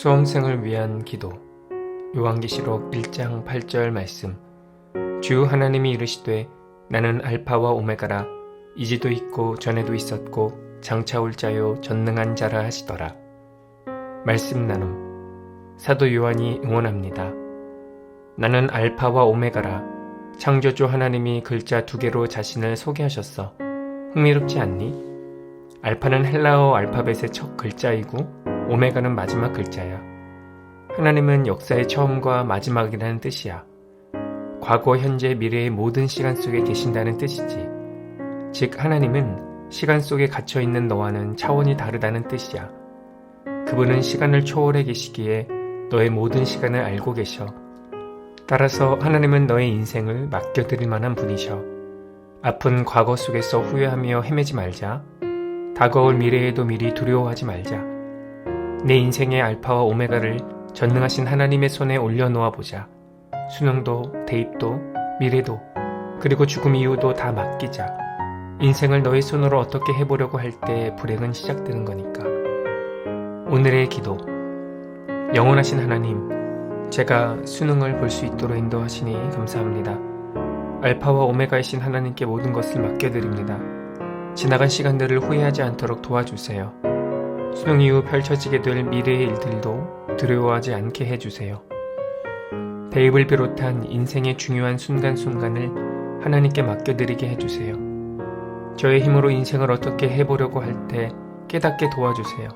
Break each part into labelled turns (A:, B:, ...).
A: 수험생을 위한 기도. 요한계시록 1장 8절 말씀. 주 하나님이 이르시되 나는 알파와 오메가라. 이제도 있고 전에도 있었고 장차 올 자요 전능한 자라 하시더라. 말씀 나눔. 사도 요한이 응원합니다. 나는 알파와 오메가라. 창조주 하나님이 글자 두 개로 자신을 소개하셨어. 흥미롭지 않니? 알파는 헬라어 알파벳의 첫 글자이고 오메가는 마지막 글자야. 하나님은 역사의 처음과 마지막이라는 뜻이야. 과거, 현재, 미래의 모든 시간 속에 계신다는 뜻이지. 즉, 하나님은 시간 속에 갇혀 있는 너와는 차원이 다르다는 뜻이야. 그분은 시간을 초월해 계시기에 너의 모든 시간을 알고 계셔. 따라서 하나님은 너의 인생을 맡겨드릴 만한 분이셔. 아픈 과거 속에서 후회하며 헤매지 말자. 다가올 미래에도 미리 두려워하지 말자. 내 인생의 알파와 오메가를 전능하신 하나님의 손에 올려놓아 보자. 수능도, 대입도, 미래도, 그리고 죽음 이후도 다 맡기자. 인생을 너의 손으로 어떻게 해보려고 할 때 불행은 시작되는 거니까. 오늘의 기도. 영원하신 하나님, 제가 수능을 볼 수 있도록 인도하시니 감사합니다. 알파와 오메가이신 하나님께 모든 것을 맡겨드립니다. 지나간 시간들을 후회하지 않도록 도와주세요. 수능 이후 펼쳐지게 될 미래의 일들도 두려워하지 않게 해주세요. 대입을 비롯한 인생의 중요한 순간순간을 하나님께 맡겨드리게 해주세요. 저의 힘으로 인생을 어떻게 해보려고 할 때 깨닫게 도와주세요.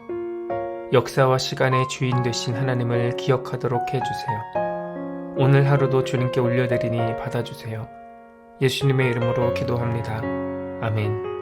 A: 역사와 시간의 주인 되신 하나님을 기억하도록 해주세요. 오늘 하루도 주님께 올려드리니 받아주세요. 예수님의 이름으로 기도합니다. 아멘.